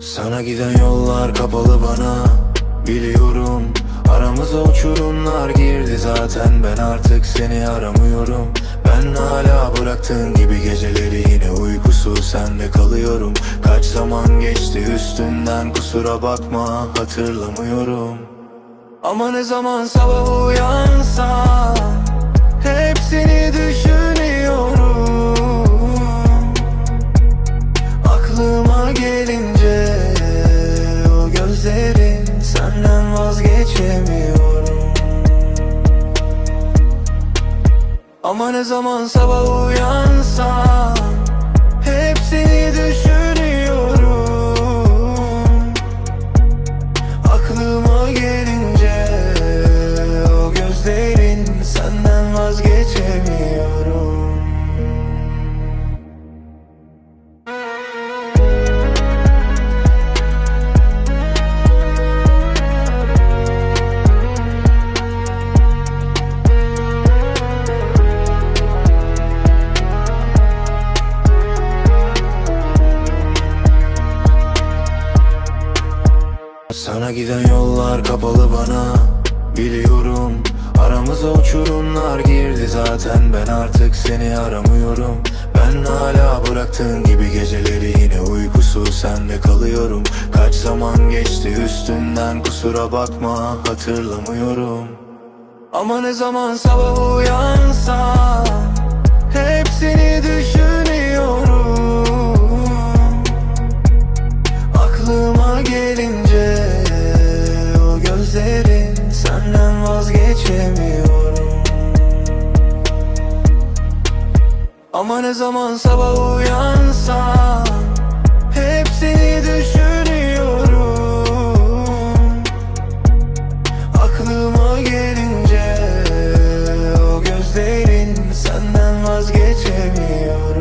Sana giden yollar kapalı bana. Biliyorum Aramıza uçurumlar girdi zaten. Ben artık seni aramıyorum. Ben hala bıraktığın gibi geceleri yine uykusu sende kalıyorum. Kaç zaman geçti üstünden kusura bakma hatırlamıyorum. Ama ne zaman sabah uyansam Hep seni düşünüyorum Ama ne zaman sabah uyansam Sana giden yollar kapalı bana. Biliyorum Aramıza uçurumlar girdi zaten. Ben artık seni aramıyorum. Ben hala bıraktığın gibi geceleri yine uykusu sende kalıyorum. Kaç zaman geçti üstünden kusura bakma hatırlamıyorum. Ama ne zaman sabah uyansam Hep seni Ama ne zaman sabah uyansam Hep seni düşünüyorum. Aklıma gelince O gözlerin senden vazgeçemiyorum.